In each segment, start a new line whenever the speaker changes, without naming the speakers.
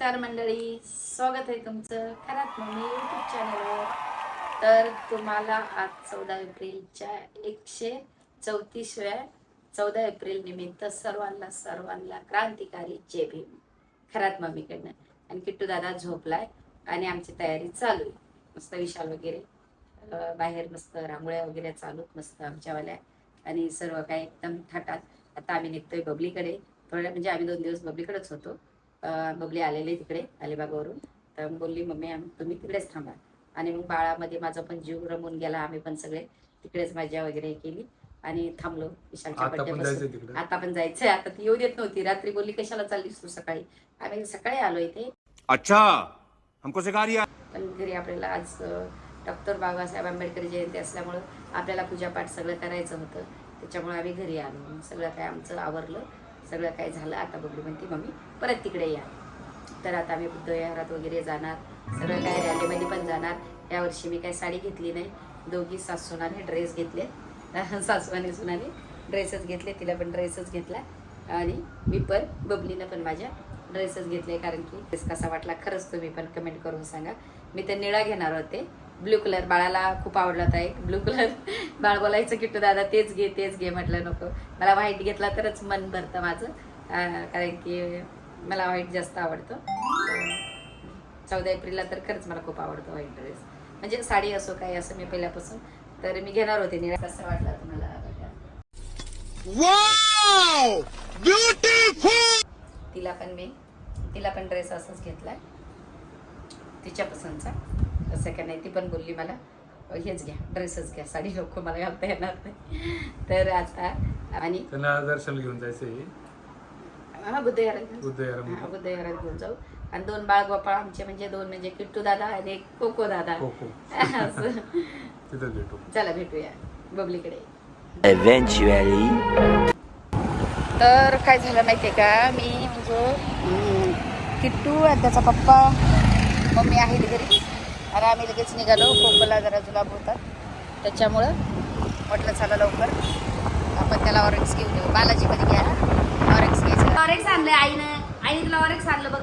नमस्कार मंडळी स्वागत आहे तुमचं खरात मम्मी यूट्यूब चॅनलवर तर तुम्हाला आज चौदा एप्रिलच्या एकशे चौतीसव्या चौदा एप्रिल निमित्त सर्वांना सर्वांना क्रांतिकारी जय भीम. खरात मम्मीकडनं. आणि किट्टू दादा झोपलाय आणि आमची तयारी चालू आहे. मस्त विशाल वगैरे बाहेर मस्त रांगोळ्या वगैरे चालूत मस्त आमच्यावाल्या. आणि सर्व काही एकदम थाटात. आता आम्ही निघतोय बबलीकडे. थोड्या म्हणजे आम्ही दोन दिवस बबलीकडेच होतो. बबली आलेले तिकडे अलिबागवरून. तर बोलली मम्मी तुम्ही तिकडेच थांबा. आणि मग बाळामध्ये माझा पण जीव रमून गेला आम्ही पण सगळे तिकडेच मजा वगैरे केली आणि थांबलो विशालच्या.
तिकडे?
आता पण जायचंय आता ती येऊ देत नव्हती. रात्री बोलली कशाला चाललीस तू सकाळी? आम्ही सकाळी आलो इथे.
अच्छा हमको
पण घरी आपल्याला आज डॉक्टर बाबासाहेब आंबेडकर जयंती असल्यामुळं आपल्याला पूजापाठ सगळं करायचं होतं. त्याच्यामुळे आम्ही घरी आलो. सगळं काय आमचं आवरलं. सगळं काय झालं आता बघू म्हणते मम्मी परत तिकडे या. तर आता आम्ही बुद्ध विहारात वगैरे जाणार सगळं काय रॅलीमध्ये पण जाणार. यावर्षी मी काय साडी घेतली नाही. दोघी सासूनाने ड्रेस घेतले. सासवाने सुनाने ड्रेसच घेतले तिला पण ड्रेसच घेतला. आणि मी पण बबलीनं पण माझ्या ड्रेसच घेतले कारण की ड्रेस कसा वाटला खरंच तुम्ही पण कमेंट करून सांगा. मी तर निळा घेणार होते. ब्ल्यू कलर बाळाला खूप आवडला होता एक. ब्ल्यू कलर बाळ बोलायचं किट्टू दादा तेच घे तेच घे म्हटलं नको. मला व्हाईट घेतला तरच मन भरतं माझं. कारण की मला व्हाईट जास्त आवडतं. चौदा एप्रिलला तर खरंच मला खूप आवडतं व्हाईट ड्रेस. म्हणजे साडी असो काय असं मी पहिल्यापासून. तर मी घेणार होते निळा कसं वाटला तुम्हाला. तिला पण मी तिला पण ड्रेस असंच घेतलाय. तिच्या पसंतचा. असं का नाही ती पण बोलली मला हेच घ्या ड्रेसच घ्या साडी नको मला घालता येणार नाही. तर आता आणि
त्यांना दर्शन घेऊन जायचंय.
हा बुद्धविहारात हा बुद्धविहारात घेऊन जाऊ. आणि दोन बाळ गोपाळ आमचे म्हणजे दोन म्हणजे किट्टू दादा आणि एक कोको दादा. असं.
भेटू.
चला भेटूया. बबलीकडे
Eventually.
तर काय झालं माहितीये का? मी म्हणजे किट्टू आणि त्याचा पप्पा मम्मी आहेत घरी. आणि आम्ही लगेच निघालो कोकोला जरा जुलाब होता. त्याच्यामुळं म्हटलं चला लवकर आपण त्याला ऑरेंज घेऊन येऊ. बालाजीमध्ये घ्या ऑरेंज घ्यायचं ऑरेंज आणलं आईनं. आईने तुला ऑरेंज आणलं बघ.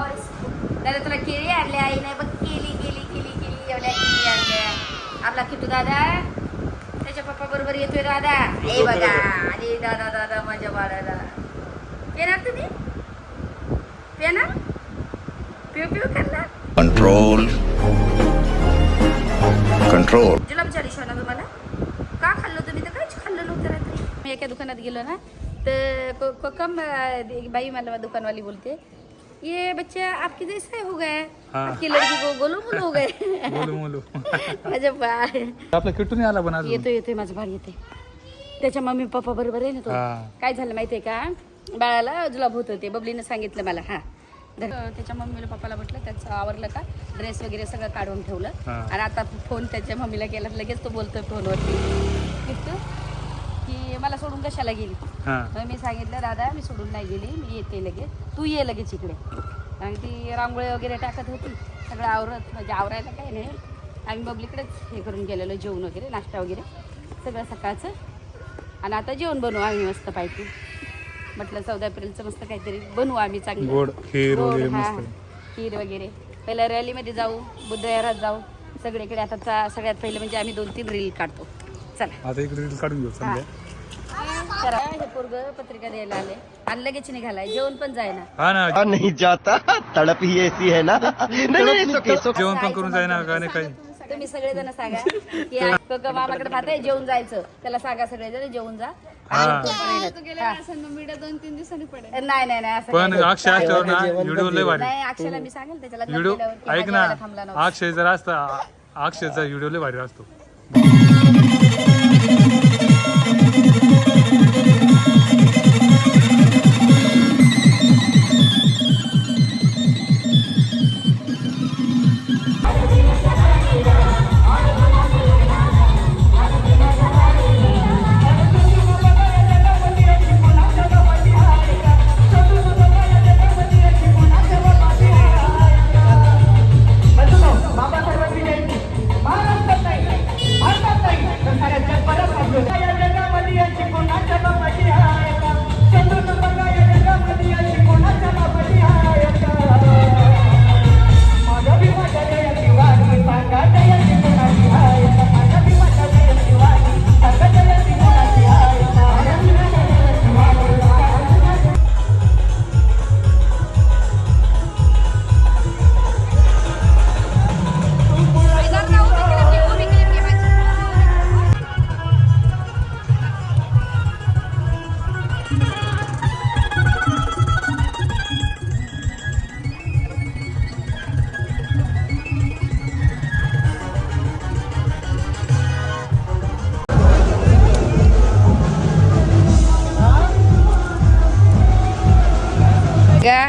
ऑरेंज त्याला तुला केळी आणले आईने. बघ केली केली केली केली एवढ्या केळी आणल्या. आपला किट्टू दादा त्याच्या पप्पा बरोबर येतोय दादा. ए बघा आणि दादा दादा माझ्या बाळाला. पेणार तुम्ही? पेणार? पिऊ पिऊ करणार
Control. Control.
जुलाब झाली शिवाना तुम्हाला का खाल्लं तुम्ही तर काहीच खाल्लं नव्हतं रात्री मी एका दुकानात गेलो ना तर को- को- कम अं, एक बाई मला दुकान वाली बोलते ये बच्चा आपकी जैसा हो गया
हाँ.
आपकी लड़की को गोलू मोलू हो गए
बोलू बोलू
माझ्या बाळ
आपला किटून आला पण
येतो येतोय माझं बाळ येते त्याच्या मम्मी पप्पा बरोबर आहे ना तो
हा.
काय झालं माहितीये का बाळाला जुलाब होत होते बबलीनं सांगितलं मला हा. त्याच्या मम्मीला पप्पाला म्हटलं त्याचं आवरलं का? ड्रेस वगैरे सगळं काढून ठेवलं. आणि आता फोन त्याच्या मम्मीला केला लगेच तो बोलतोय फोनवरती. की मला सोडून कशाला गेली?
हा.
मग मी सांगितलं दादा मी सोडून नाही गेली मी येते लगेच. तू ये लगेच इकडे. कारण ती रांगोळी वगैरे टाकत होती. सगळं आवरत म्हणजे आवरायला काही नाही. आम्ही बबलीकडेच हे करून गेलेलो जेवण वगैरे नाश्ता वगैरे. सगळं सकाळचं. आणि आता जेवण बनवू आम्ही मस्त पाहिजे म्हटलं चौदा एप्रिलचं मस्त काहीतरी बनवू आम्ही चांगलं.
गोड खीर
गोड,
वगैरे
हा.
मस्त.
खीर वगैरे. पहिल्या रॅलीमध्ये जाऊ बुद्धविहारात जाऊ. सगळीकडे आता चा- सगळ्यात पहिले म्हणजे आम्ही दोन तीन रील काढतो. चला.
आता इकडे रील काढून घेऊ समजा
करा हे. पोरग पत्रिका द्यायला आले? आणि लगेच निघालाय. जेवण पण जायना
हा ना.
नहीं जाता. तड़प ही ऐसी है ना. नहीं नहीं it's okay, it's okay.
जेवण पण करून जाईना का नाही काही
तुम्ही सगळेजण सांगा की आज कोकम मामाकडे भात आहे जेवून जायचं. त्याला सांगा सगळेजण जेवून जा.
हा.
पण येणार. नाही नाही नाही असं
पण
काही नाही.
अक्षय असल्यावर ना व्हिडिओ लय भारी
नाही अक्षयला मी सांगेल त्याच्या लग्नात
व्हिडिओ
गेल्यावरती
ऐक
माझ्या
ना
वेळेला थांबला नव्हता.
अक्षय जर असता अक्षयचा व्हिडिओ लय भारी असतो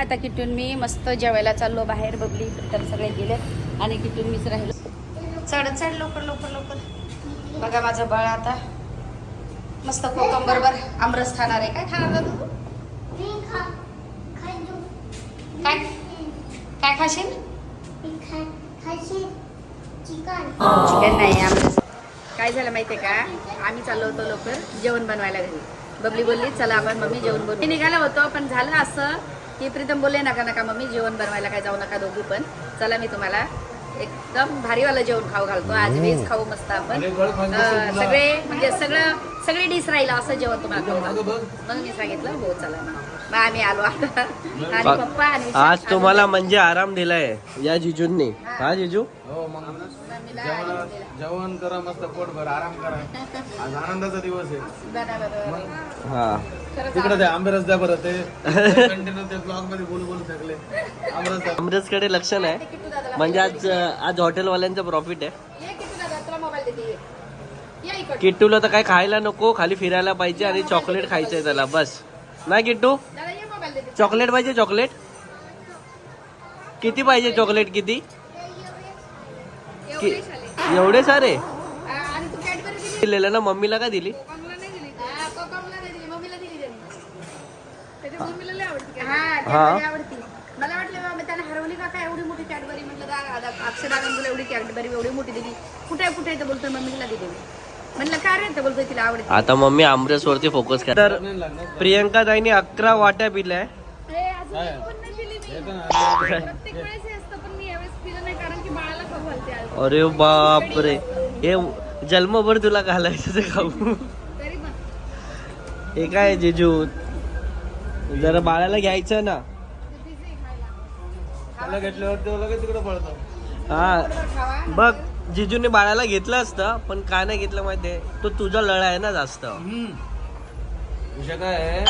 आता किटून मी मस्त जेवायला चाललो बाहेर बबली तर सगळे गेले आणि किटून मीच राहिलो. चढ चढ लवकर लवकर लवकर. बघा माझं बाळ आता. मस्त कोकम बरोबर आमरस खाणार आहे. काय खाणार तू? काय? काय खाशील? चिकन नाही आमरस. काय झालं माहितीये का? आम्ही चाललो होतो लवकर जेवण बनवायला घरी. बबली बोलली चला आपण मम्मी जेवण बनवू. निघाला होतो पण झालं असं. की प्रीतम बोलले नका नका मम्मी जेवण बनवायला काय जाऊ नका दोघी पण. चला मी तुम्हाला एकदम भारीवालं जेवण खाऊ घालतो. आज व्हेज खाऊ मस्त आपण. सगळे म्हणजे सगळं सगळी डिश राहील असं जेवण तुम्हाला खाऊ घालतो म्हणून मी सांगितलं हो चला मग आम्ही आलो आता. आणि पप्पा आणि
आज तुम्हाला म्हणजे आराम दिलाय या जिजूंनी. हा. जिजू?
हो जेवण करा मस्त पोटभर. आराम करा. आज आनंदाचा दिवस आहे.
हा.
तिकडे ते आंबेरस द्या बरं ते. कंटिन्यू ते ब्लॉगमध्ये बोलू बोलू थकले आंबेरस द्या.
अमृतकडे लक्ष नाही. म्हणजे आज आज हॉटेलवाल्यांचं प्रॉफिट आहे. किट्टूला तर काय खायला नको खाली फिरायला पाहिजे आणि चॉकलेट खायचंय त्याला बस. नाही किट्टू? चॉकलेट पाहिजे चॉकलेट किती पाहिजे चॉकलेट किती?
एवढे
सारे?
आ, आणि तू कॅडबरी दिली?
दिलेलं ना मम्मीला का दिली?
दिली हा, कोकमला नाही दिली मम्मीला दिली त्यांनी त्याच्या मम्मीला लय आवडती हा मला वाटलं बाबा त्याने हरवली का काय? एवढी मोठी कॅडबरी. म्हटलं तुला एवढी कॅडबरी एवढी मोठी दिली. कुठे आहे, कुठे तर बोलतोय मम्मीला दिली मी. म्हणलं काय रे? तर बोलतोय तिला आवडते.
आता मम्मी आमरस वरती फोकस कर. तर प्रियंका ताईने अकरा वाट्या पिल्या.
हे.
अरे बाप रे हे जन्मभर तुला घालायचं ते खाऊ. हे काय जिजू? जरा बाळाला घ्यायचं ना.
त्याला घेतल्यावर तो लगेच तिकडे पळतो.
हा. बघ जिजूने बाळाला घेतलं असतं पण का नाही घेतलं माहितीये? तो तुझा लळा आहे ना जास्त.
विषय काय आहे?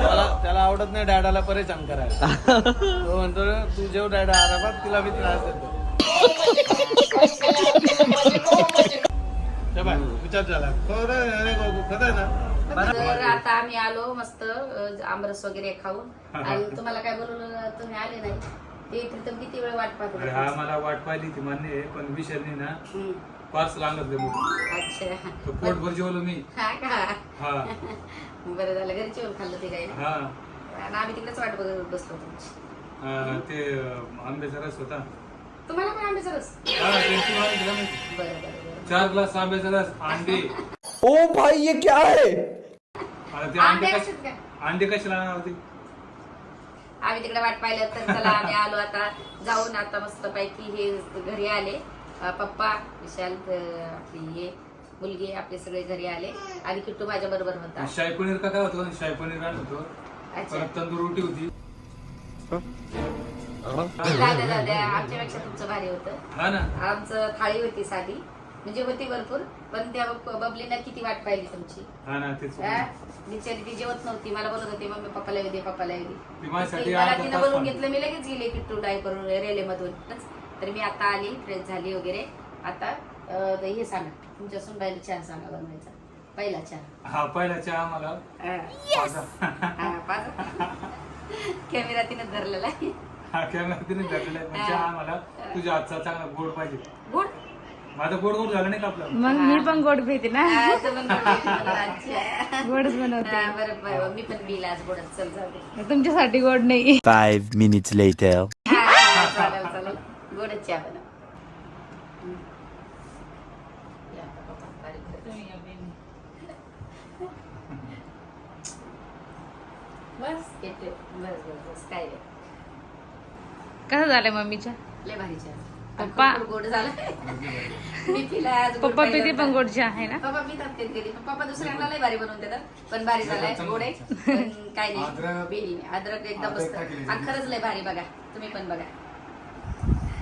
त्याला त्याला आवडत नाही डॅडाला परेशान करायला. तो म्हणतो तू जेव डॅडा आरामात तिला मी त्रास देतो. ते बाय, विचार झाला खरं आहे, अरे बाबू, खरं आहे ना?
तर आता आम्ही आलो मस्त आमरस वगैरे खाऊन. आणि तुम्हाला काय बोलवलं? तुम्ही आले नाही. ते प्रीतम किती वेळ वाट पाहत
अरे
होता?
हा मला वाट पाहिली ती मान्य आहे पण विषयाने ना.
हम्म.
पार्सल आणलं मोठं
अच्छा.
तो पोटभर जेवलो मी.
हा का?
हा.
बरं झालं घरी जेवण खाल्लं ते काही.
हा.
आणि आम्ही तिकडेच वाट बघत बसलो तुमची.
अं, ते अं, आंब्याचा रस होता.
तुम्हाला पण आंब्याचा रस?
हा, ते तू आणलं दिला माहिती.
बरं बरं बरं.
चार ग्लास आंब्याचा रस अंडे.
ओ भाई ये क्या है?
आता ते
आंबे
अंडे कशाला आणणार होते
आम्ही तिकडे वाट पाहिलं तर चला आम्ही आलो आता. जाऊन आता मस्त पैकी हे घरी आले. अं, पप्पा विशाल अं, आपली हे मुलगी आपले सगळे घरी आले. आणि किट्टू माझ्या बरोबर होता.
शाही पनीर का काय होतं? शाही पनीर आणलं होतं.
अच्छा.
परत तंदूर रोटी होती.
दादा दादा आमच्यापेक्षा तुमचं भारी होतं.
हा ना.
आमचं थाळी होती साधी. म्हणजे होती भरपूर पण त्या बब- बबलीला किती वाट पाहिली तुमची?
हा ना तेच
हा? बिचारी ती जेवत नव्हती मला बोलत होती मम्मी पप्पाला येऊ दे पप्पाला येऊ
ती
दे
माझ्यासाठी
मला
अर्धा
तिनं
तास
बोलून. घेतलं मी लगेच गेले किट्टू डाय करून रेल्वेमधून. तर मी आता आली फ्रेश झाली वगैरे. आता अं, हे सांगा तुमच्या सुनबाईला चहा सांगा बनवायचा. पहिला चहा.
हा पहिला चहा
हा. हा, पाच कॅमेरा तिनं धरलेला आहे.
हा कॅमेरा तिने धरलेला आहे पण चहा आम्हाला तुझ्या हातचा चांगला गोड पाहिजे.
गुड
माझा गोड गोड झाला नाही का आपला?
मग मी पण गोड पिते ना.
हा.
गोडच बनवते.
हा, बरं बरं मी पण बिल आज गोडच चल जाऊ दे.
तुमच्यासाठी गोड नाही.
Five minutes later.
हा, हा, चालेल चालेल. गोडच चहा बनव. हम्म. या, पप्पा, बारीक कर. बस येते बस बस बस काय
कसं झालंय मम्मीच्या
लय भारी चहा.
पप्पा.
गोड झाला
पप्पा पिते. पण गोडची आहे ना?
पप्पा पितात कधी कधी पण पप्पा दुसऱ्यांना लय भारी बनवून देतात. पण भारी झालाय. गोड आहे. पण काय नाही.
अद्रक-
एकदम मस्त. आणि खरंच लय भारी बघा. तुम्ही पण बघा.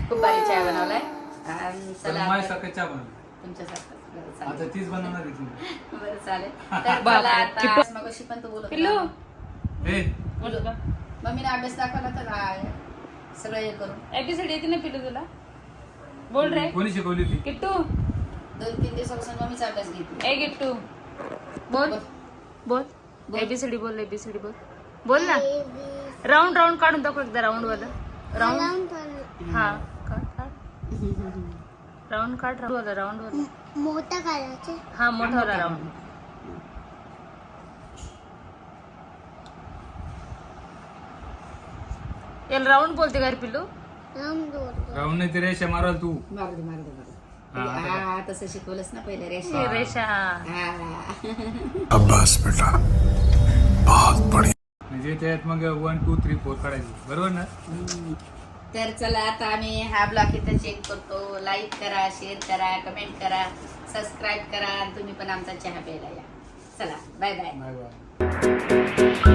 खूप भारी चहा बनवलाय. आणि चला तुमच्यासारखं बरं
आता
चालेल
तीच बनवणार आहे तुम्ही.
बरं चालेल. तर चला आता मगाशी पण तू बोलत
पिल्लू.
होता. बोलू. मम्मीने अभ्यास दाखवला तर सगळं हे करून.
एपिसोड येते ना पिल्लू तुला? बोल रे.
कोणी शिकवली होती?
किट्टू
दोन तीन दिवसापासून मम्मीचा अभ्यास घेतली
ए किट्टू बोल. बोल. एबीसीडी बोल एबीसीडी बोल. बोल ना. राऊंड राऊंड काढून दाखव एकदा राऊंड. वाला राऊंड हा काढ काढ. राऊंड काढ राऊंड वाला राऊंड वाला
मोठा काढायचे.
हा मोठा वाला राऊंड. याला राऊंड बोलते का रे पिल्लू?
राहून नाही ते रेषा मारल तू.
मारू दे मारू दे मारू दे.
हा, आता
हा तसं शिकवलंच ना पहिले रेषा.
रेषा.
हा.
अब्बास बेटा बहुत बढ़िया.
म्हणजे त्यात मग वन टू थ्री फोर काढायची. बरोबर ना?
तर चला आता आम्ही हा ब्लॉग इथं चेक करतो. लाईक करा शेअर करा कमेंट करा सबस्क्राईब करा. आणि तुम्ही पण आमचा चहा प्यायला या. चला बाय बाय
बाय बाय